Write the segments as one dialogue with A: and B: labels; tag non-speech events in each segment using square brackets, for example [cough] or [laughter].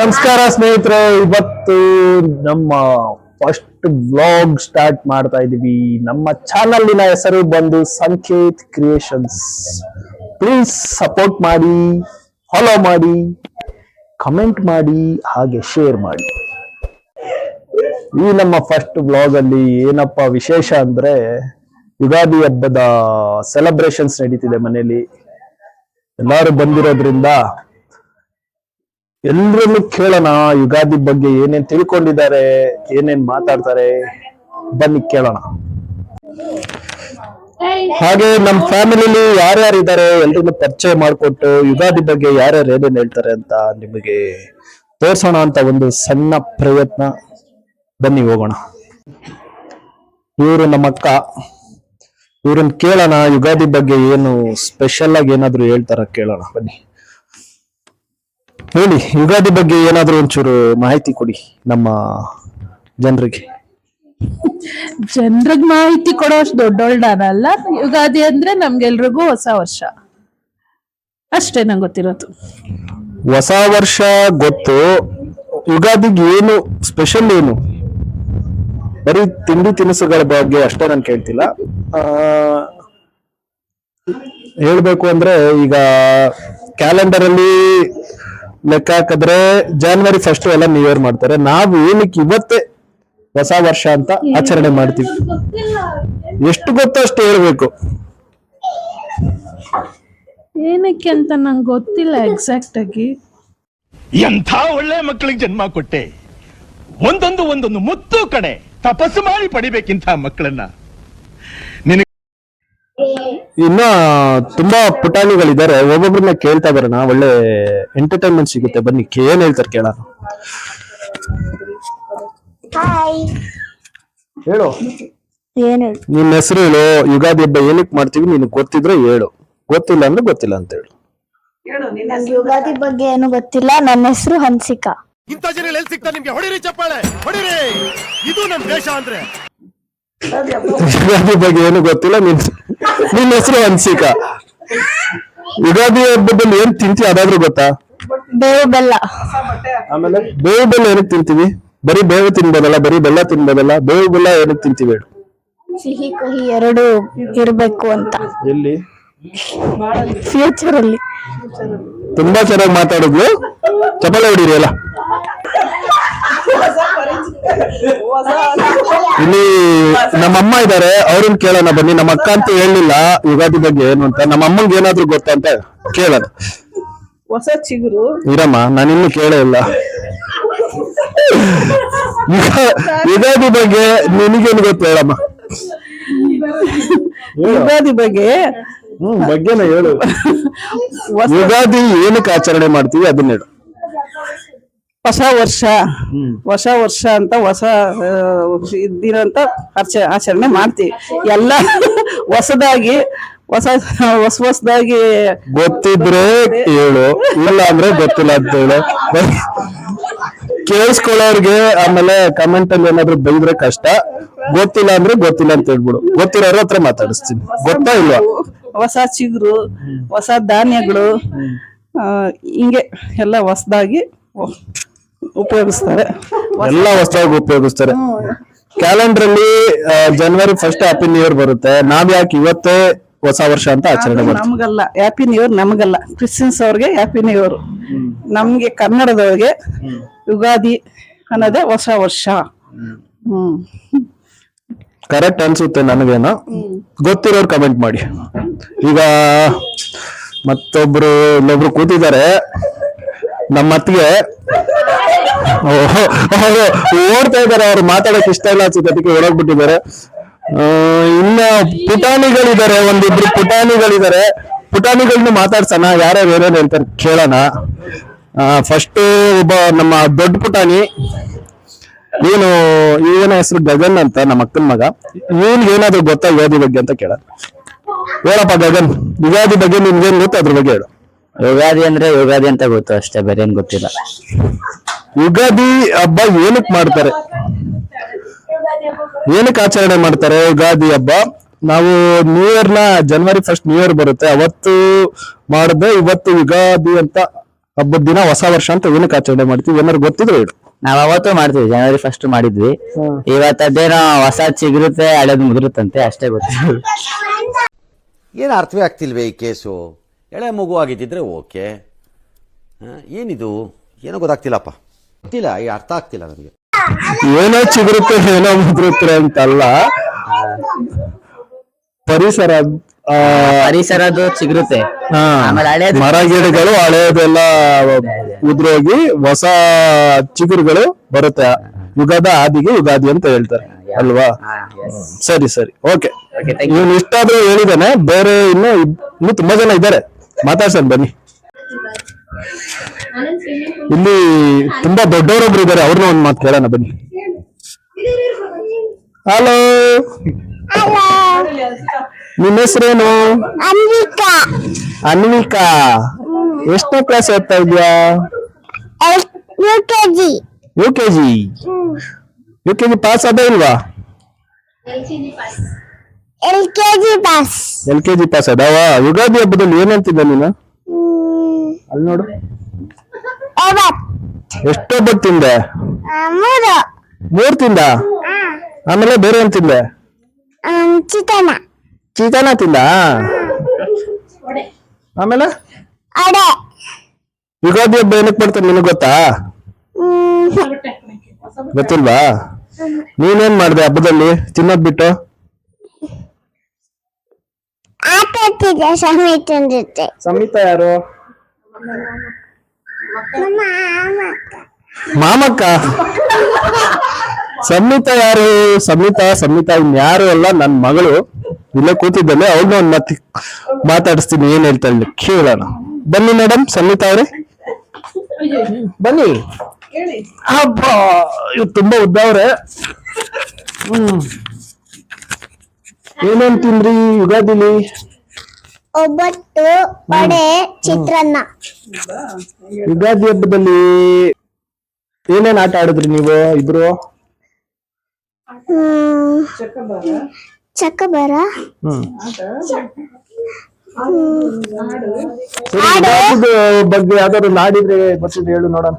A: ನಮಸ್ಕಾರ ಸ್ನೇಹಿತರೆ, ಇವತ್ತು ನಮ್ಮ ಫಸ್ಟ್ ವ್ಲಾಗ್ ಸ್ಟಾರ್ಟ್ ಮಾಡ್ತಾ ಇದೀವಿ. ನಮ್ಮ ಚಾನಲ್ಲಿನ ಹೆಸರು ಬಂದು ಸಂಕೇತ್ ಕ್ರಿಯೇಷನ್ಸ್ ಪ್ಲೀಸ್ ಸಪೋರ್ಟ್ ಮಾಡಿ ಫಾಲೋ ಮಾಡಿ ಕಮೆಂಟ್ ಮಾಡಿ, ಹಾಗೆ ಶೇರ್ ಮಾಡಿ. ಈ ನಮ್ಮ ಫಸ್ಟ್ ವ್ಲಾಗ್ ಅಲ್ಲಿ ಏನಪ್ಪ ವಿಶೇಷ ಅಂದ್ರೆ ಯುಗಾದಿ ಹಬ್ಬದ ಸೆಲೆಬ್ರೇಷನ್ಸ್ ನಡೀತಿದೆ ಮನೆಯಲ್ಲಿ. ಎಲ್ಲರೂ ಬಂದಿರೋದ್ರಿಂದ ಎಲ್ರನ್ನು ಕೇಳೋಣ, ಯುಗಾದಿ ಬಗ್ಗೆ ಏನೇನ್ ತಿಳ್ಕೊಂಡಿದ್ದಾರೆ, ಏನೇನ್ ಮಾತಾಡ್ತಾರೆ, ಬನ್ನಿ ಕೇಳೋಣ. ಹಾಗೆ ನಮ್ಮ ಫ್ಯಾಮಿಲಿಲಿ ಯಾರ್ಯಾರು ಇದ್ದಾರೆ ಎಲ್ರನ್ನು ಪರಿಚಯ ಮಾಡಿಕೊಟ್ಟು ಯುಗಾದಿ ಬಗ್ಗೆ ಯಾರ್ಯಾರು ಏನೇನ್ ಹೇಳ್ತಾರೆ ಅಂತ ನಿಮಗೆ ತೋರ್ಸೋಣ ಅಂತ ಒಂದು ಸಣ್ಣ ಪ್ರಯತ್ನ. ಬನ್ನಿ ಹೋಗೋಣ. ಇವರು ನಮ್ಮ ಅಕ್ಕ. ಇವ್ರನ್ನ ಕೇಳೋಣ, ಯುಗಾದಿ ಬಗ್ಗೆ ಏನು ಸ್ಪೆಷಲ್ ಆಗಿ ಏನಾದ್ರು ಹೇಳ್ತಾರ ಕೇಳೋಣ, ಬನ್ನಿ. ಹೇಳಿ ಯುಗಾದಿ ಬಗ್ಗೆ ಏನಾದರೂ ಒಂಚೂರು ಮಾಹಿತಿ ಕೊಡಿ ನಮ್ಮ ಜನರಿಗೆ.
B: ಜನರಿಗೆ ಮಾಹಿತಿ ಕೊಡೋ ಅಷ್ಟು ದೊಡ್ಡೋಳ್ಡಾನಲ್ಲ ಯುಗಾದಿ ಅಂದ್ರೆ ನಮ್ಗೆಲ್ರಿಗೂ ಹೊಸ ವರ್ಷ. ಅಷ್ಟೇ ನಂಗೆ ಗೊತ್ತಿರೋದು.
A: ಹೊಸ ವರ್ಷ ಗೊತ್ತು ಯುಗಾದಿಗೆ ಏನು ಸ್ಪೆಷಲ್ ಏನು? ಬರೀ ತಿಂಡಿ ತಿನಿಸುಗಳ ಬಗ್ಗೆ ಅಷ್ಟೇ ನಾನು ಕೇಳ್ತಿಲ್ಲ. ಆ, ಹೇಳ್ಬೇಕು ಅಂದ್ರೆ ಈಗ ಕ್ಯಾಲೆಂಡರ್ ಅಲ್ಲಿ ಲೆಕ್ಕ ಹಾಕಿದ್ರೆ ಜಾನ್ವರಿ ಫಸ್ಟ್ ಎಲ್ಲ ನ್ಯೂ ಇಯರ್ ಮಾಡ್ತಾರೆ. ನಾವು ಏನಕ್ಕೆ ಇವತ್ತೇ ಹೊಸ ವರ್ಷ ಅಂತ ಆಚರಣೆ ಮಾಡ್ತೀವಿ. ಎಷ್ಟು ಗೊತ್ತೋ ಅಷ್ಟು ಹೇಳ್ಬೇಕು.
B: ಏನಕ್ಕೆ ಅಂತ ನಂಗೆ ಗೊತ್ತಿಲ್ಲ ಎಕ್ಸಾಕ್ಟ್ ಆಗಿ.
C: ಎಂಥ ಒಳ್ಳೆ ಮಕ್ಕಳಿಗೆ ಜನ್ಮ ಕೊಟ್ಟೆ. ಒಂದೊಂದು ಒಂದೊಂದು ಮುತ್ತು ಕಡೆ ತಪಸ್ಸು ಮಾಡಿ ಪಡಿಬೇಕಿಂತ ಮಕ್ಕಳನ್ನ. ನಿನಗೆ
A: ಇನ್ನ ತುಂಬಾ ಪುಟಾಣಿಗಳಿದ್ದಾರೆ. ಒಬ್ಬೊಬ್ರನ್ನ ಕೇಳ್ತಾ ಬರೋಣ ಒಳ್ಳೆ ಎಂಟರ್ಟೈನ್ಮೆಂಟ್ ಸಿಗುತ್ತೆ. ಬನ್ನಿ ಏನ್ ಹೇಳ್ತಾರೆ ಕೇಳೋಣ. ಹೇಳು.
D: ಏನು
A: ನಿನ್ನ ಹೆಸರು ಹೇಳು. ಯುಗಾದಿ ಹಬ್ಬ ಏನಕ್ಕೆ ಮಾಡ್ತೀವಿ? ನೀನು ಗೊತ್ತಿದ್ರೆ ಹೇಳು. ಗೊತ್ತಿಲ್ಲ ಅಂದ್ರೆ ಗೊತ್ತಿಲ್ಲ ಅಂತ ಹೇಳು.
D: ಯುಗಾದಿ ಬಗ್ಗೆ ಏನು ಗೊತ್ತಿಲ್ಲ. ನನ್ನ ಹೆಸರು ಹನ್ಸಿಕಾ.
C: ಇಂಥ ಜನ ಎಲ್ಲಿ ಸಿಗ್ತಾರೆ ನಿಮ್ಗೆ? ಹೊಡಿರಿ ಚಪ್ಪಾಳೆ. ಹೊಡಿರಿ. ಇದು ನಮ್ ದೇಶ ಅಂದ್ರೆ.
A: ಯುಗಾದಿ ಬಗ್ಗೆ ಏನು ಗೊತ್ತಿಲ್ಲ. ನಿನ್ ನಿನ್ನ ಹೆಸರು ಹನ್ಸಿಕ. ಯುಗಾದಿ ಹಬ್ಬದಲ್ಲಿ ಏನ್ ತಿಂತಿ ಅದಾದ್ರೂ ಗೊತ್ತಾ?
D: ಬೇವು ಬೆಲ್ಲ.
A: ಆಮೇಲೆ? ಬೇವು ಬೆಲ್ಲ ಏನಕ್ಕೆ ತಿಂತೀವಿ? ಬರೀ ಬೇವು ತಿನ್ಬೋದಲ್ಲ ಬರೀ ಬೆಲ್ಲ ತಿನ್ಬೋದಲ್ಲ ಬೇವು ಬೆಲ್ಲ ಏನಕ್ಕೆ ತಿಂತೀವಿ ಹೇಳು.
D: ಸಿಹಿ ಕಹಿ ಎರಡು ಇರ್ಬೇಕು ಅಂತ.
A: ಎಲ್ಲಿ?
D: ಫ್ಯೂಚರ್ ಅಲ್ಲಿ.
A: ತುಂಬಾ ಚೆನ್ನಾಗಿ ಮಾತಾಡಿದ್ಲು. ಚಪಲ ಹೊಡೀರಿ ಅಲ್ಲ ಇಲ್ಲಿ ನಮ್ಮ ಅಮ್ಮ ಇದಾರೆ ಅವ್ರನ್ನ ಕೇಳೋಣ ಬನ್ನಿ. ನಮ್ಮ ಅಕ್ಕ ಅಂತ ಹೇಳಿಲ್ಲ ಯುಗಾದಿ ಬಗ್ಗೆ ಏನು ಅಂತ. ನಮ್ಮ ಅಮ್ಮಂಗೆ ಏನಾದ್ರು ಗೊತ್ತಾ ಅಂತ ಕೇಳೋಣ.
B: ಹೊಸ ಚಿಗುರು.
A: ಇರಮ್ಮ ನಾನಿನ್ನು ಕೇಳೇ ಇಲ್ಲ. ಯುಗಾದಿ ಬಗ್ಗೆ ನಿನಗೇನು ಗೊತ್ತು ಹೇಳಮ್ಮ?
B: ಯುಗಾದಿ ಬಗ್ಗೆ
A: ಹ್ಮ್ ಬಗ್ಗೆನ ಹೇಳು. ಯುಗಾದಿ ಏನಕ್ಕೆ ಆಚರಣೆ ಮಾಡ್ತೀವಿ ಅದನ್ನ ಹೇಳು.
B: ಹೊಸ ವರ್ಷ ಹೊಸ ವರ್ಷ ಅಂತ ಹೊಸ ಇದ್ದಿರಂತ ಆಚ ಆಚರಣೆ ಮಾಡ್ತೀವಿ. ಎಲ್ಲ ಹೊಸದಾಗಿ ಹೊಸ ಹೊಸ ಹೊಸದಾಗಿ
A: ಗೊತ್ತಿದ್ರೆ ಹೇಳು ಇಲ್ಲ ಅಂದ್ರೆ ಗೊತ್ತಿಲ್ಲ ಅಂತ ಹೇಳು. ಕೇಳಿಸ್ಕೊಳ್ಳೋರ್ಗೆ ಆಮೇಲೆ ಕಮೆಂಟ್ ಅಲ್ಲಿ ಏನಾದ್ರು ಬೈದ್ರೆ ಕಷ್ಟ. ಗೊತ್ತಿಲ್ಲ ಅಂದ್ರೆ ಗೊತ್ತಿಲ್ಲ ಅಂತ ಹೇಳ್ಬಿಡು. ಗೊತ್ತಿರೋರ ಹತ್ರ ಮಾತಾಡಿಸ್ತೀನಿ. ಗೊತ್ತಾ ಇಲ್ವಾ?
B: ಹೊಸ ಚಿಗುರು ಹೊಸ ಧಾನ್ಯಗಳು ಹಿಂಗೆ ಎಲ್ಲ ಹೊಸದಾಗಿ ಉಪಯೋಗಿಸ್ತಾರೆ.
A: ಎಲ್ಲ ಹೊಸದಾಗಿ ಉಪಯೋಗಿಸ್ತಾರೆ. ಕ್ಯಾಲೆಂಡರ್ ಅಲ್ಲಿ ಜನವರಿ ಫಸ್ಟ್ ಹ್ಯಾಪಿ ನ್ಯೂ ಇಯರ್ ಬರುತ್ತೆ. ನಾವ್ ಯಾಕೆ ಇವತ್ತೇ ಹೊಸ ವರ್ಷ ಅಂತ ಆಚರಣೆ ಮಾಡ್ತೀವಿ?
B: ನಮಗಲ್ಲ. ಹ್ಯಾಪಿ ನ್ಯೂ ಇಯರ್ ನಮಗಲ್ಲ. ಕ್ರಿಶ್ಚಿಯನ್ಸ್ ಅವ್ರಿಗೆ ಹ್ಯಾಪಿ ನ್ಯೂ ಇಯರ್ ನಮ್ಗೆ ಕನ್ನಡದವ್ರಿಗೆ ಯುಗಾದಿ ಅನ್ನೋದೇ ಹೊಸ ವರ್ಷ. ಹ್ಮ್.
A: ಕರೆಕ್ಟ್ ಅನ್ಸುತ್ತೆ ನನಗೇನೋ. ಗೊತ್ತಿರೋರು ಕಮೆಂಟ್ ಮಾಡಿ. ಈಗ ಮತ್ತೊಬ್ರು ಇಲ್ಲೊಬ್ರು ಕೂತಿದ್ದಾರೆ. ನಮ್ಮ ಅತ್ತಿಗೆ. ಓಹೋ, ಅವ್ರು ಓಡ್ತಾ ಇದಾರೆ ಅವ್ರು ಮಾತಾಡಕ್ ಇಷ್ಟ ಇಲ್ಲ ಅನ್ಸುತ್ತೆ ಅದಕ್ಕೆ ಓಡೋಗ್ಬಿಟ್ಟಿದ್ದಾರೆ. ಇನ್ನ ಪುಟಾಣಿಗಳಿದ್ದಾರೆ ಒಂದಿಬ್ರು ಪುಟಾಣಿಗಳಿದ್ದಾರೆ. ಪುಟಾಣಿಗಳನ್ನ ಮಾತಾಡ್ಸೋಣ ಯಾರ್ಯಾರು ಏನೇನು ಹೇಳ್ತಾರೆ ಕೇಳೋಣ. ಫಸ್ಟ್ ಒಬ್ಬ ನಮ್ಮ ದೊಡ್ಡ ಪುಟಾಣಿ. ಏನು ಇವನ ಹೆಸರು ಗಗನ್ ಅಂತ ನಮ್ಮ ಅಕ್ಕನ ಮಗ. ಇವನ್ಗೆ ಏನಾದ್ರು ಗೊತ್ತಾ ಯುಗಾದಿ ಬಗ್ಗೆ ಅಂತ ಕೇಳ ಹೇಳಪ್ಪ ಗಗನ್ ಯುಗಾದಿ ಬಗ್ಗೆ ನಿನ್ಗೇನ್ ಗೊತ್ತಾ ಅದ್ರ ಬಗ್ಗೆ ಹೇಳು.
E: ಯುಗಾದಿ ಅಂದ್ರೆ ಯುಗಾದಿ ಅಂತ ಗೊತ್ತು ಅಷ್ಟೇ ಬೇರೆ ಏನ್ ಗೊತ್ತಿಲ್ಲ.
A: ಯುಗಾದಿ ಹಬ್ಬ ಏನಕ್ ಮಾಡ್ತಾರೆ? ಏನಕ್ಕೆ ಆಚರಣೆ ಮಾಡ್ತಾರೆ ಯುಗಾದಿ ಹಬ್ಬ? ನಾವು ನ್ಯೂ ಇಯರ್ನ ಜನವರಿ ಫಸ್ಟ್ ನ್ಯೂ ಇಯರ್ ಬರುತ್ತೆ. ಅವತ್ತು ಮಾಡದೆ ಇವತ್ತು ಯುಗಾದಿ ಅಂತ ಹಬ್ಬದ ದಿನ ಹೊಸ ವರ್ಷ ಅಂತ ಏನಕ್ಕೆ ಆಚರಣೆ ಮಾಡ್ತೀವಿ? ಏನಾರು ಗೊತ್ತಿದ್ರು ಹೇಳು.
E: ನಾವ್ ಅವತ್ತು ಮಾಡ್ತೀವಿ ಜನವರಿ ಫಸ್ಟ್ ಮಾಡಿದ್ವಿ. ಇವತ್ತು ಅದೇನೋ ಹೊಸ ಚಿಗುರುತ್ತೆ ಹಳೇದು ಮುದುರುತ್ತಂತೆ ಅಷ್ಟೇ ಗೊತ್ತು.
F: ಏನ್ ಅರ್ಥವೇ ಆಗ್ತಿಲ್ವೇ ಈ ಕೇಸು? ಎಳೆ ಮಗು ಆಗಿದ್ದಿದ್ರೆ ಓಕೆ. ಏನಿದು? ಏನೋ ಗೊತ್ತಾಗ್ತಿಲ್ಲಪ್ಪ. ಗೊತ್ತಿಲ್ಲ ಈ ಅರ್ಥ ಆಗ್ತಿಲ್ಲ ನನಗೆ.
A: ಏನೋ ಚಿಗುರುತ್ತೆ ಏನೋ ಮುದ್ರುತ್ತೆ ಅಂತಲ್ಲ. ಪರಿಸರ ಆ,
E: ಪರಿಸರದು ಚಿಗುರುತ್ತೆ
A: ಹಾ,
E: ಆಮೇಲೆ ಹಳೇದು
A: ಮರ ಗಿಡಗಳು ಹಳೆಯದೆಲ್ಲ ಉದ್ರೋಗಿ ಹೊಸ ಚಿಗುರುಗಳು ಬರುತ್ತೆ. ಯುಗದ ಆದಿಗೆ ಯುಗಾದಿ ಅಂತ ಹೇಳ್ತಾರೆ ಅಲ್ವಾ? ಸರಿ ಸರಿ. ಓಕೆ. ಇವನು ಇಷ್ಟಾದ್ರೂ ಹೇಳಿದಾನೆ ಬೇರೆ ಇನ್ನು ಇನ್ನು ತುಂಬಾ ಜನ ಇದ್ದಾರೆ. ಮಾತಾಡ್ಸೋಣ ಬನ್ನಿ. ಇಲ್ಲಿ ತುಂಬಾ ದೊಡ್ಡವರೊಬ್ರು ಇದ್ದಾರೆ ಅವ್ರನ್ನ ಒಂದ್ ಮಾತು ಕೇಳೋಣ ಬನ್ನಿ. ಹಲೋ ನಿಮ್ಮ ಹೆಸರೇನು?
D: ಅನ್ವಿಕಾ.
A: ಅನ್ವಿಕಾ. ಎಷ್ಟನೇ ಕ್ಲಾಸ್ ಓದ್ತಾ ಇದ್ಯಾ?
D: U K G.
A: U K G? U K G pass ಅದ ಇಲ್ವಾ?
D: L K G pass
A: L K G pass ಅದಾವ? ಯುಗಾದಿ ಹಬ್ಬದಲ್ಲಿ ಏನಂತಿದ್ದ ನೀನು? ಅಲ್ಲಿ ನೋಡು. ಎಷ್ಟು ಹಬ್ಬ ತಿಂದೆ?
D: ಮೂರು.
A: ಮೂರ್ ತಿಂದ? ಆಮೇಲೆ ಬೇರೆ ಏನ್ ತಿಂದೆ?
D: ಚಿಕನ
A: ಚಿಕನ ತಿಂದ? ಆಮೇಲೆ?
D: ಅಡೆ.
A: ಯುಗಾದಿ ಹಬ್ಬ ಏನಕ್ಕೆ ಬರ್ತಾರೆ ನಿನಗ್ ಗೊತ್ತಾ? ಗೊತ್ತಿಲ್ವಾ? ನೀನೇನ್ ಮಾಡ್ದೆ ಹಬ್ಬದಲ್ಲಿ? ತಿನ್ನೋದ್ ಬಿಟ್ಟು?
D: ಆಟ ಆಡ್ತಿದ್ದೆ ಸಮಿತನ ಜೊತೆ
A: ಸಂಹಿತ ಯಾರು? ಮಾಮಕ್ಕ. ಸಂಹಿತ ಯಾರು? ಸಂಹಿತ ಸಂಹಿತ ಇನ್ಯಾರು ಅಲ್ಲ ನನ್ ಮಗಳು. ಇಲ್ಲೇ ಕೂತಿದ್ದಾನೆ ಅವ್ಳನ್ನ ಒಂದ್ ಮತ್ತೆ ಮಾತಾಡಿಸ್ತೀನಿ ಏನ್ ಹೇಳ್ತಾಳೆ ಕೇಳೋಣ. ಬನ್ನಿ ಮೇಡಮ್ ಸಂಹಿತ ಅವ್ರೆ. ಬನ್ನಿ. ಹಬ್ಬ ಇವ್ ತುಂಬಾ ಉದ್ದವ್ರೆ ಹ್ಮ್. ಏನೇನ್ ತಿಂದ್ರಿ ಯುಗಾದಿಲಿ?
D: ಒಬ್ಬಟ್ಟು ವಡೆ ಚಿತ್ರಾನ್ನ.
A: ಯುಗಾದಿ ಹಬ್ಬದಲ್ಲಿ ಏನೇನ್ ಆಟ ಆಡಿದ್ರಿ ನೀವು ಇಬ್ರು?
D: ಹ್ಮ್. ಚಕ್ಕಬರ.
A: ಹ್ಮ್. ಸರಿ, ಯುಗಾದಿದು ಬಗ್ಗೆ ಯಾವ್ದಾದ್ರು ನಾಡಿದ್ರೆ ಬರ್ತಿದ್ರೆ ಹೇಳು ನೋಡೋಣ.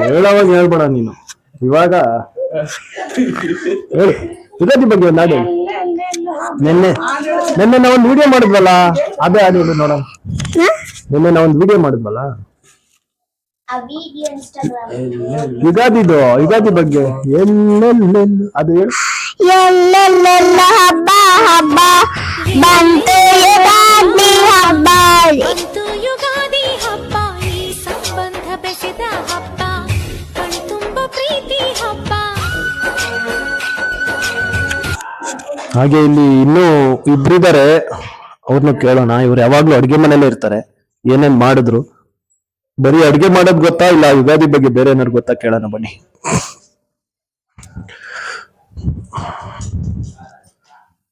A: ಹೇಳೋವಾಗ ಹೇಳ್ಬೇಡ ನೀನು. ಇವಾಗ ಹೇಳು ಯುಗಾದಿ ಬಗ್ಗೆ ಒಂದು ಹಾಡು ಹೇಳು. ನಿನ್ನೆ ನಿನ್ನೆ ನಾವೊಂದು ವಿಡಿಯೋ ಮಾಡಿದ್ವಲ್ಲ ಅದೇ ಹಾಡು ಹೇಳಿ ನೋಡೋಣ. ನಿನ್ನೆ ನಾವೊಂದು ವಿಡಿಯೋ ಮಾಡಿದ್ವಲ್ಲ? ಯುಗಾದಿದು ಯುಗಾದಿ ಬಗ್ಗೆ ಎಲ್ಲೆಲ್ಲ ಅದು ಹೇಳು.
D: ಎಲ್ಲೆಲ್ಲೆಲ್ಲ ಹಬ್ಬ ಹಬ್ಬ ಬಂತು ಯುಗಾದಿ ಹಬ್ಬ.
G: ಬಂತು ಯುಗಾದಿ ಹಬ್ಬ ಈ ಸಂಬಂಧ ಬೆಸೆದ
A: ಹಾಗೆ ಇಲ್ಲಿ ಇನ್ನೂ ಇಬ್ರಿದ್ದಾರೆ ಅವ್ರನ್ನ ಕೇಳೋಣ. ಇವ್ರು ಯಾವಾಗ್ಲೂ ಅಡ್ಗೆ ಮನೇಲೆ ಇರ್ತಾರೆ. ಏನೇನ್ ಮಾಡಿದ್ರು? ಬರೀ ಅಡ್ಗೆ ಮಾಡೋದ್ ಗೊತ್ತಾ? ಇಲ್ಲ ಯುಗಾದಿ ಬಗ್ಗೆ ಬೇರೆ ಏನಾರು ಗೊತ್ತಾ? ಕೇಳೋಣ ಬನ್ನಿ.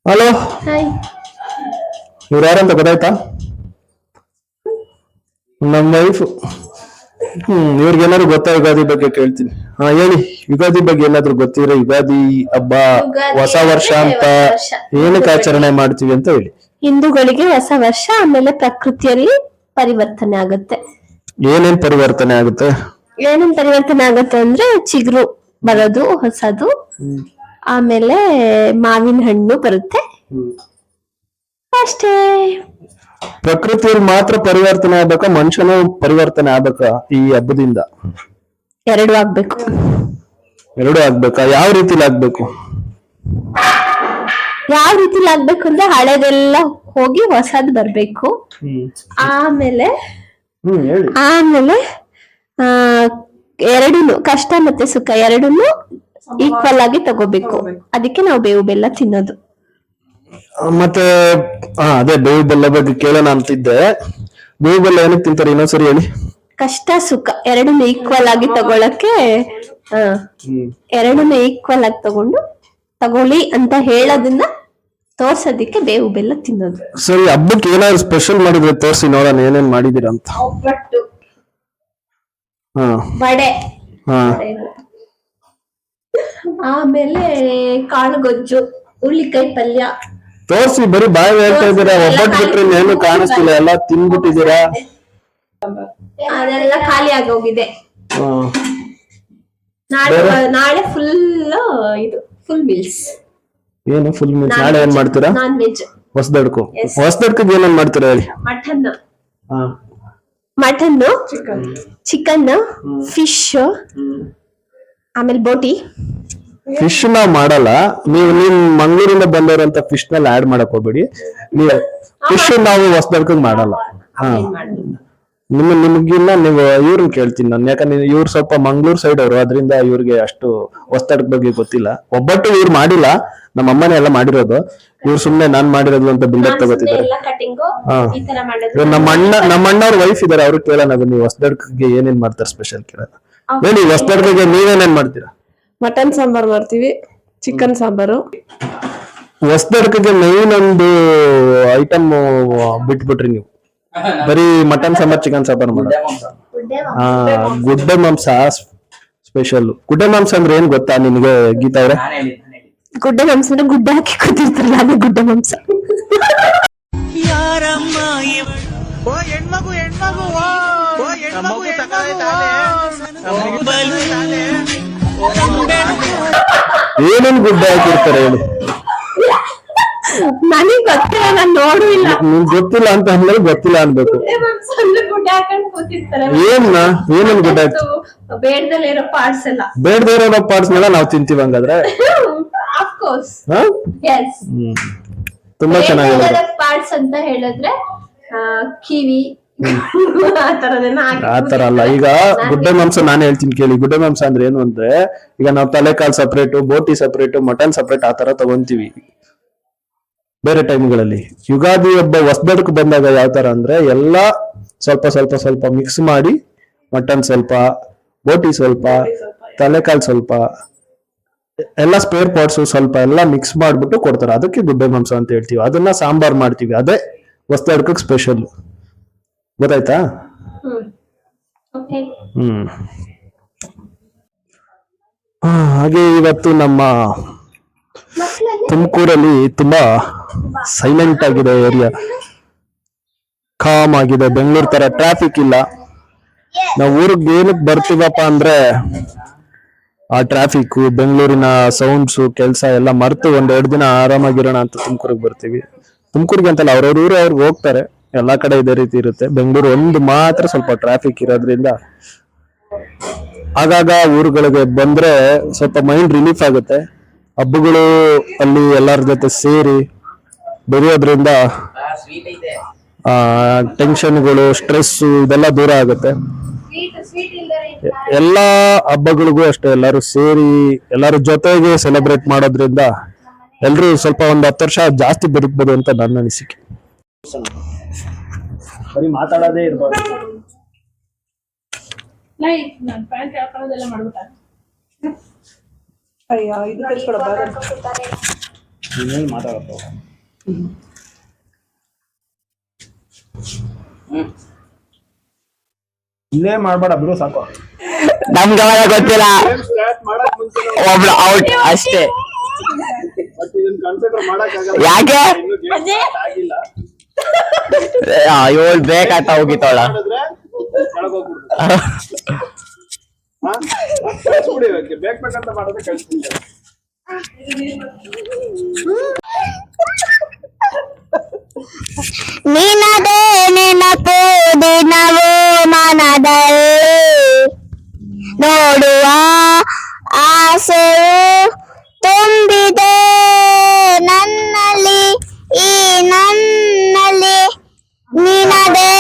A: ಹಲೋ? ಇವ್ರು ಯಾರಂತ ಗೊತ್ತಾಯ್ತಾ? ನಮ್ಮ ವೈಫ್ ಹ್ಮ್ ಇವ್ರಿಗೇನಾದ್ರು ಗೊತ್ತಾ ಯುಗಾದಿ ಬಗ್ಗೆ ಕೇಳ್ತೀನಿ. ಹಾ ಹೇಳಿ ಯುಗಾದಿ ಬಗ್ಗೆ ಏನಾದ್ರು ಗೊತ್ತಿದ್ರೆ ಯುಗಾದಿ ಹಬ್ಬ ಹೊಸ ವರ್ಷ ಅಂತ ಏನಕ್ಕೆ ಆಚರಣೆ ಮಾಡ್ತೀವಿ ಅಂತ ಹೇಳಿ.
H: ಹಿಂದೂಗಳಿಗೆ ಹೊಸ ವರ್ಷ ಆಮೇಲೆ ಪ್ರಕೃತಿಯಲ್ಲಿ ಪರಿವರ್ತನೆ ಆಗುತ್ತೆ.
A: ಏನೇನ್ ಪರಿವರ್ತನೆ ಆಗುತ್ತೆ?
H: ಏನೇನ್ ಪರಿವರ್ತನೆ ಆಗುತ್ತೆ ಅಂದ್ರೆ ಚಿಗುರು ಬರೋದು ಹೊಸದು. ಆಮೇಲೆ ಮಾವಿನ ಹಣ್ಣು ಬರುತ್ತೆ. ಅಷ್ಟೇ.
A: ಪ್ರಕೃತಿಯಲ್ಲಿ ಮಾತ್ರ ಪರಿವರ್ತನೆ ಆಗ್ಬೇಕ? ಮನುಷ್ಯನೂ ಪರಿವರ್ತನೆ ಆಗ್ಬೇಕ ಈ ಹಬ್ಬದಿಂದ?
H: ಎರಡು ಆಗ್ಬೇಕು.
A: ಎರಡು ಆಗ್ಬೇಕಾ? ಯಾವ ರೀತಿಲಿ ಆಗ್ಬೇಕು?
H: ಯಾವ ರೀತಿಲಿ ಆಗ್ಬೇಕು ಅಂದ್ರೆ ಹಳೆದೆಲ್ಲ ಹೋಗಿ ಹೊಸದ್ ಬರ್ಬೇಕು. ಆಮೇಲೆ
A: ಹ್ಮ್ ಹೇಳಿ.
H: ಆಮೇಲೆ ಆ ಎರಡೂನು ಕಷ್ಟ ಮತ್ತೆ ಸುಖ ಎರಡನ್ನು ಈಕ್ವಲ್ ಆಗಿ ತಗೋಬೇಕು. ಅದಕ್ಕೆ ನಾವು ಬೇವು ಬೆಲ್ಲ ತಿನ್ನೋದು.
A: ಮತ್ತೆ ಹಾ ಅದೇ ಬೇವು ಬೆಲ್ಲ ಬಗ್ಗೆ ಕೇಳೋಣ ಅಂತಿದ್ದೆ. ಬೇವು ಬೆಲ್ಲ ಏನಕ್ಕೆ ತಿಂತಾರೆ ಇನ್ನೊಂದ್ಸರಿ ಹೇಳಿ.
H: ಕಷ್ಟ ಸುಖ ಎರಡನ್ನೂ ಈಕ್ವಲ್ ಆಗಿ ತಗೊಳಕ್ಕೆ ಆ, ಎರಡನ್ನೂ ಈಕ್ವಲ್ ಆಗಿ ತಗೊಂಡು ತಗೊಳ್ಳಿ ಅಂತ ಹೇಳೋದನ್ನ ತೋರ್ಸೋದಿಕ್ಕೆ ಬೇವು ಬೆಲ್ಲ ತಿನ್ನೋದು.
A: ಸರಿ ಹಬ್ಬಕ್ಕೆ ಏನಾದ್ರು ಸ್ಪೆಷಲ್ ಮಾಡಿದ್ರೆ ತೋರಿಸಿ ನೋಡೋಣ ಏನೇನ್ ಮಾಡಿದೀರ ಅಂತ. ಹಾ.
H: ವಡೆ.
A: ಹಾ.
H: ಆಮೇಲೆ ಕಾಳುಗೊಜ್ಜು ಹುಳ್ಳಿಕಾಯಿ ಪಲ್ಯ.
A: ತೋರ್ಸಿ ಬರೀ ಬಾಯಿ ಹೇಳ್ತಾ ಇದ್ದೀರಾ ಒಬ್ಬಟ್ಟು ಬಿಟ್ರೆ ಏನು ಕಾಣಿಸ್ತಿಲ್ಲ ಎಲ್ಲ ತಿನ್ಬಿಟ್ಟಿದ್ದೀರಾ
H: ಅದೆಲ್ಲ ಖಾಲಿ ಆಗೋಗಿದೆ. ನಾಳೆ ನಾಳೆ ಫುಲ್ ಇದು ಫುಲ್ ಮೀಲ್ಸ್
A: ಏನು ಫುಲ್ ಮೀಲ್ಸ್ ನಾಳೆ ಏನ್ ಮಾಡ್ತೀರಾ?
H: Non veg
A: ಹೊಸದಡ್ಕು. ಹೊಸದಡ್ಕಿಗೆ ಏನೇನ್ ಮಾಡ್ತೀರಾ ಹೇಳಿ?
H: Mutton mutton chicken. ಫಿಶ್ ಆಮೇಲೆ ಬೋಟಿ.
A: ಫಿಶ್ ನಾವ್ ಮಾಡಲ್ಲ. ನೀವು ನಿಮ್ ಮಂಗಳೂರಿಂದ ಬಂದವರಂತ ಫಿಶ್ನಲ್ಲಿ ಆಡ್ ಮಾಡಕ್ ಹೋಗ್ಬೇಡಿ. ನೀವು ಫಿಶ್ ನಾವು ಹೊಸದಡ್ಕಗ್ ಮಾಡಲ್ಲ. ಹಾ. ನಿಮ್ಮ ನಿಮ್ಗಿನ್ನ ನೀವು ಇವ್ರನ್ನ ಕೇಳ್ತೀನಿ ನಾನು. ಯಾಕಂದ್ರೆ ಇವ್ರು ಸ್ವಲ್ಪ ಮಂಗ್ಳೂರ್ ಸೈಡ್ ಅವರು ಅದರಿಂದ ಇವ್ರಿಗೆ ಅಷ್ಟು ಹೊಸದಡ್ಕ ಬಗ್ಗೆ ಗೊತ್ತಿಲ್ಲ. ಒಬ್ಬಟ್ಟು ಇವ್ರು ಮಾಡಿಲ್ಲ. ನಮ್ಮ ಅಮ್ಮನೇ ಎಲ್ಲ ಮಾಡಿರೋದು. ಇವ್ರು ಸುಮ್ನೆ ನಾನ್ ಮಾಡಿರೋದು ಅಂತ ಬಿಲ್ಡಪ್ ತಗೋತಿದ್ದಾರೆ. ನಮ್ಮ ಅಣ್ಣ ನಮ್ಮ ಅಣ್ಣವ್ರ ವೈಫ್ ಇದಾರೆ. ಅವ್ರು ಕೇಳೋಣ ನೀವು ಹೊಸದಡ್ಕಗೆ ಏನೇನ್ ಮಾಡ್ತಾರೆ ಸ್ಪೆಷಲ್ ಕೇಳೋಣ. ಹೇಳಿ. ಹೊಸದಡ್ಕಗೆ ನೀವೇನೇನ್ ಮಾಡ್ತೀರಾ?
B: ಮಟನ್ ಸಾಂಬಾರ್ ಮಾಡ್ತೀವಿ ಚಿಕನ್ ಸಾಂಬಾರು.
A: ಹೊಸದಡ್ಕಗೆ ಮೈನ್ ಒಂದು ಐಟಮ್ ಬಿಟ್ಬಿಟ್ರಿ ನೀವು. ಬರೀ ಮಟನ್ ಸಾಂಬಾರ್ ಚಿಕನ್ ಸಾಂಬಾರ್ ಮಾಡ. ಹಾ ಗುಡ್ಡೆ ಮಾಂಸ ಸ್ಪೆಷಲ್ ಗುಡ್ಡೆ ಮಾಂಸ ಅಂದ್ರೆ ಏನ್ ಗೊತ್ತಾ ನಿಮಗೆ ಗೀತಾ ಅವ್ರೆ?
H: ಗುಡ್ಡೆ ಮಾಂಸ ಅಂದ್ರೆ ಗುಡ್ಡೆ ಹಾಕಿ ಕೂತಿರ್ತಾರಲ್ಲ ಅದೇ ಗುಡ್ಡೆ ಮಾಂಸ.
A: ಏನೇನ್ ಗುಡ್ಡೆ ಹಾಕಿರ್ತಾರೆ ಹೇಳಿ?
H: ನನಗ್ ಗೊತ್ತಿಲ್ಲ ನಾನ್ ನೋಡಿಲ್ಲ ಇಲ್ಲ.
A: ಗೊತ್ತಿಲ್ಲ ಅಂತ ಅಂದ್ರೆ ಗೊತ್ತಿಲ್ಲ ಅನ್ಬೇಕು.
H: ಗುಡ್ಡೆ ಹಾಕೊಂಡು ಕೂತಿರ್ತಾರೆ.
A: ಏನ್ನ? ಏನೇನ್ ಗುಡ್ಡೆ ಹಾಕಿ
H: ಬೇಡದಲ್ಲೇ ಇರೋ ಪಾರ್ಟ್ಸ್ ಎಲ್ಲ.
A: ಬೇಡದೇ ಇರೋ ಪಾರ್ಟ್ಸ್ ನೆಲ್ಲ ನಾವು ತಿಂತೀವಿ ಹಂಗಾದ್ರೆ?
H: Of
A: course
H: yes
A: hmm. ತುಂಬಾ ಚೆನ್ನಾಗಿದೆ.
H: ಪಾರ್ಟ್ಸ್ ಅಂತ ಹೇಳಿದ್ರೆ ಆ, ಕಿವಿ ಆ ತರದನ್ನ ಹಾಕಿ
A: ಆ ತರ ಅಲ್ಲ. ಈಗ ಗುಡ್ಡೆ ಮಾಂಸ ನಾನು ಹೇಳ್ತೀನಿ ಕೇಳಿ. ಗುಡ್ಡೆ ಮಾಂಸ ಅಂದ್ರೆ ಏನು ಅಂದ್ರೆ ಈಗ ನಾವು ತಲೆಕಾಲ್ ಸಪ್ರೇಟ್ ಬೋಟಿ ಸಪ್ರೇಟ್ ಮಟನ್ ಸಪ್ರೇಟ್ ಆ ತರ ತಗೊಂತೀವಿ. ಬೇರೆ ಟೈಮ್ಗಳಲ್ಲಿ. ಯುಗಾದಿ ಹಬ್ಬ ಹೊಸದಡ್ಕ್ ಬಂದಾಗ ಯಾವ ತರ ಅಂದ್ರೆ ಎಲ್ಲಾ ಸ್ವಲ್ಪ ಸ್ವಲ್ಪ ಸ್ವಲ್ಪ ಮಿಕ್ಸ್ ಮಾಡಿ ಮಟನ್ ಸ್ವಲ್ಪ ಬೋಟಿ ಸ್ವಲ್ಪ ತಲೆಕಾಲ್ ಸ್ವಲ್ಪ ಎಲ್ಲ ಸ್ಪೇರ್ ಪಾರ್ಟ್ಸ್ ಸ್ವಲ್ಪ ಎಲ್ಲ ಮಿಕ್ಸ್ ಮಾಡ್ಬಿಟ್ಟು ಕೊಡ್ತಾರೆ. ಅದಕ್ಕೆ ಗುಡ್ಡೆ ಮಾಂಸ ಅಂತ ಹೇಳ್ತೀವಿ. ಅದನ್ನ ಸಾಂಬಾರ್ ಮಾಡ್ತೀವಿ. ಅದೇ ಹೊಸದಡ್ಕಕ್ ಸ್ಪೆಷಲ್ ಗೊತ್ತಾಯ್ತಾ? ಹ್ಮ್. ಹಾಗೆ ಇವತ್ತು ನಮ್ಮ ತುಮಕೂರಲ್ಲಿ ತುಂಬಾ ಸೈಲೆಂಟ್ ಆಗಿದೆ ಏರಿಯಾ ಕಾಮ್ ಆಗಿದೆ. ಬೆಂಗಳೂರು ತರ ಟ್ರಾಫಿಕ್ ಇಲ್ಲ. ನಾವು ಊರಿಗೆ ಏನಕ್ಕೆ ಬರ್ತೀವಪ್ಪ ಅಂದ್ರೆ ಆ ಟ್ರಾಫಿಕ್ ಬೆಂಗಳೂರಿನ ಸೌಂಡ್ಸ್ ಕೆಲಸ ಎಲ್ಲ ಮರ್ತು ಒಂದ್ ಎರಡು ದಿನ ಆರಾಮಾಗಿರೋಣ ಅಂತ ತುಮಕೂರಿಗೆ ಬರ್ತೀವಿ. ತುಮಕೂರಿಗೆ ಅಂತಲ್ಲ ಅವ್ರವ್ರ ಊರು ಅವ್ರಿಗೆ ಹೋಗ್ತಾರೆ. ಎಲ್ಲಾ ಕಡೆ ಇದೇ ರೀತಿ ಇರುತ್ತೆ. ಬೆಂಗಳೂರು ಒಂದು ಮಾತ್ರ ಸ್ವಲ್ಪ ಟ್ರಾಫಿಕ್ ಇರೋದ್ರಿಂದ. ಆಗಾಗ ಊರುಗಳಿಗೆ ಬಂದ್ರೆ ಸ್ವಲ್ಪ ಮೈಂಡ್ ರಿಲೀಫ್ ಆಗುತ್ತೆ. ಹಬ್ಬಗಳು ಅಲ್ಲಿ ಎಲ್ಲರ ಜೊತೆ ಸೇರಿ ಬೆರೆಯೋದ್ರಿಂದ ಟೆನ್ಷನ್ಗಳು ಸ್ಟ್ರೆಸ್ ಇದೆಲ್ಲ ದೂರ ಆಗುತ್ತೆ. ಎಲ್ಲಾ ಹಬ್ಬಗಳಿಗೂ ಅಷ್ಟೇ ಎಲ್ಲರೂ ಸೇರಿ ಎಲ್ಲರ ಜೊತೆಗೆ ಸೆಲೆಬ್ರೇಟ್ ಮಾಡೋದ್ರಿಂದ ಎಲ್ಲರೂ ಸ್ವಲ್ಪ ಒಂದು ಹತ್ತು ವರ್ಷ ಜಾಸ್ತಿ ಬದುಕ್ಬೋದು ಅಂತ ನನ್ನ ಅನಿಸಿಕೆ. ಬರೀ ಮಾತಾಡೋದೇ ಇರ್ಬಾರ್ದು.
B: ಅಯ್ಯೋ ಇದು ಕಳ್ಸ್ಕೊಡಪ್ಪ
A: ನೀನೇನ್ ಮಾತಾಡಪ್ಪ ಇಲ್ಲೇ ಮಾಡ್ಬೇಡ ಬಿಡು ಸಾಕು.
E: ನಮ್ಗೆ ಅವಾಗ ಗೊತ್ತಿಲ್ಲ. ಒಬ್ಳು ಔಟ್ ಅಷ್ಟೇ. ಯಾಕೆ? ಇವಳು ಬೇಕಾಯ್ತ ಹೋಗಿತ್ತವಳ
D: ನಿನದೇ ನೆನಪು ದಿನವೂ ಮನದಲ್ಲಿ ನೋಡುವ ಆಸೆಯು ತುಂಬಿದೆ ನನ್ನಲ್ಲಿ ಈ ನನ್ನಲ್ಲಿ ನಿನದೇ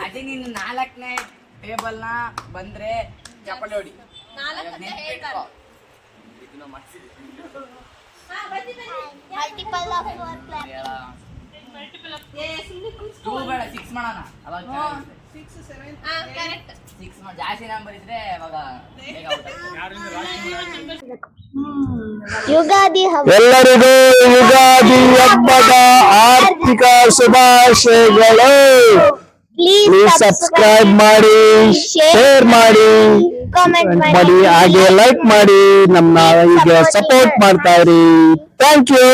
E: ಅದೇ ನೀನು ನಾಲ್ಕನೇ ಟೇಬಲ್ನ ಬಂದ್ರೆ ಚಪ್ಪಲಿ ಹೊಡಿ ನೆನ್ಪಿಟ್ಕೋ. ಟೂ ಬೇಡ ಸಿಕ್ಸ್ ಮಾಡೋಣ ಅವಾಗ ಸಿಕ್ಸ್ ಜಾಸ್ತಿ ನಂಬರ್ ಇದ್ರೆ [laughs]
D: ಯುಗಾದಿ
A: ಎಲ್ಲರಿಗೂ ಯುಗಾದಿ ಹಬ್ಬದ ಆರ್ಥಿಕ ಶುಭಾಶಯಗಳು.
D: ಪ್ಲೀಸ್
A: ಸಬ್ಸ್ಕ್ರೈಬ್ ಮಾಡಿ ಶೇರ್ ಮಾಡಿ
D: ಕಾಮೆಂಟ್
A: ಮಾಡಿ. ಹಾಗೆ ಲೈಕ್ ಮಾಡಿ ನಮ್ಮ ಈಗ ಸಪೋರ್ಟ್ ಮಾಡ್ತಾ ಇರಿ. Thank you